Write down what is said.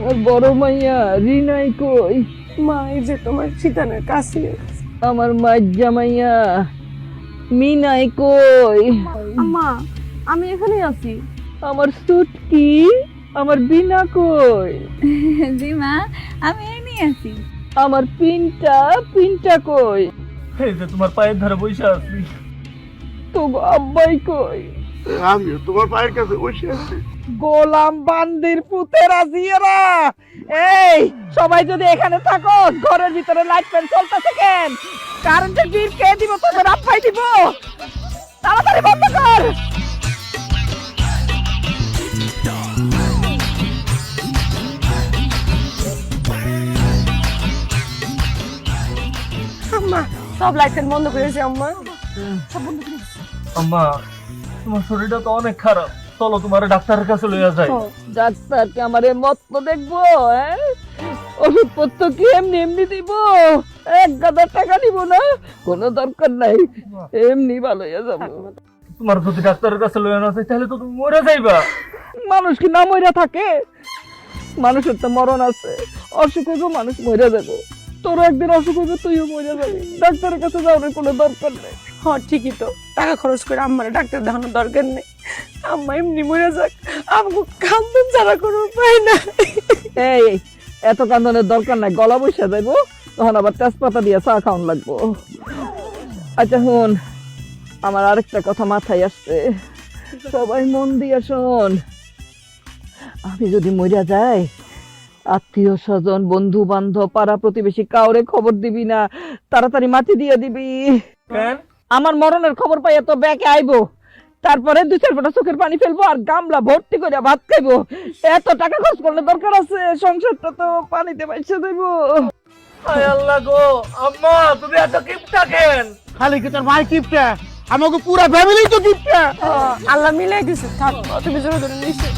আমার বড় মাইয়া রিনাই কই মা এই যে তোমার শীতানের কাছে। আমার মাইর জামাইয়া মিনাই কই মা আমি এখানে আছি। আমার সুটকি আমার বিনা কই? জি মা আমি এমনি আছি। আমার পিনটা পিনটা কই? এই যে তোমার পায়ের ধারে বসে আছি। তো আব্বাই কই? আমিও তোমার পায়ের কাছে বসে আছি। গোলাম বান্দির পুতের আজিয়েরা এই সবাই যদি এখানে থাকো ঘরের ভিতরে লাইট ফ্যান চলতেছে কেন? কারেন্টের বিল কে দিব তোদের আব্বাই দিব? তাড়াতাড়ি বন্ধ কর। আম্মা সব লাইট ফ্যান বন্ধ করেছি আম্মা। সব বন্ধ করে দিছি। আম্মা তোমার শরীরটা তো অনেক খারাপ। চলো তোমার ডাক্তারের কাছে লইয়া যাই। চল। ডাক্তারকে আমার মত তো দেখব হ্যাঁ? ওষুধপত্র কি এমনি এমনি দিব? এক গাদা টাকা দিব না? কোনো দরকার নাই। এমনি ভালো হয়ে যাব। তোমার যদি ডাক্তারের কাছে লইয়া না যাই তাহলে তো তুমি মরে যাইবা। মানুষ কি না মইরা থাকে? মানুষের তো মরণ আছে। অসুখ হইব মানুষ মরে যাবে। তোর একদিন অসুখ হইবে তুইও মরে যাবি। ডাক্তারের কাছে যাওয়ার কোনো দরকার নেই। হ্যাঁ ঠিকই তো। টাকা খরচ করে আম্মার ডাক্তার দেখানোর দরকার নেই। আম্মা এমনি মরে যাক আমাকে কান্দন ছাড়া কোনো উপায় না এই এত কান্দনের দরকার নাই গলা বসে যাইব তখন আবার তেজপাতা দিয়ে চা খাওয়ান লাগবো। আচ্ছা শুন আমার আরেকটা কথা মাথায় আসছে। সবাই মন দিয়ে শোন। আমি যদি মরিয়া যাই আত্মীয় স্বজন বন্ধু বান্ধব পাড়া প্রতিবেশী কাউরে খবর দিবি না। তাড়াতাড়ি মাটি দিয়ে দিবি। আমার মরণের খবর পাইয়া তো ব্যাকে আইবো। তারপরে দু চার ফোঁটা চোখের পানি ফেলব আর গামলা ভর্তি করে ভাত খাইবো। এত টাকা খরচ করলে দরকার আছে সংসারটা তো পানিতে পাইছে দেবো। আয় আল্লাহ গো আম্মা তুমি এত কিপটা কেন? খালি কি তোর মাই কিপটা? আমাকে পুরা ফ্যামিলি তো কিপটা। আল্লাহ মিলাই দিছে থাক তুমি জোরে ধরে নিশ্চয়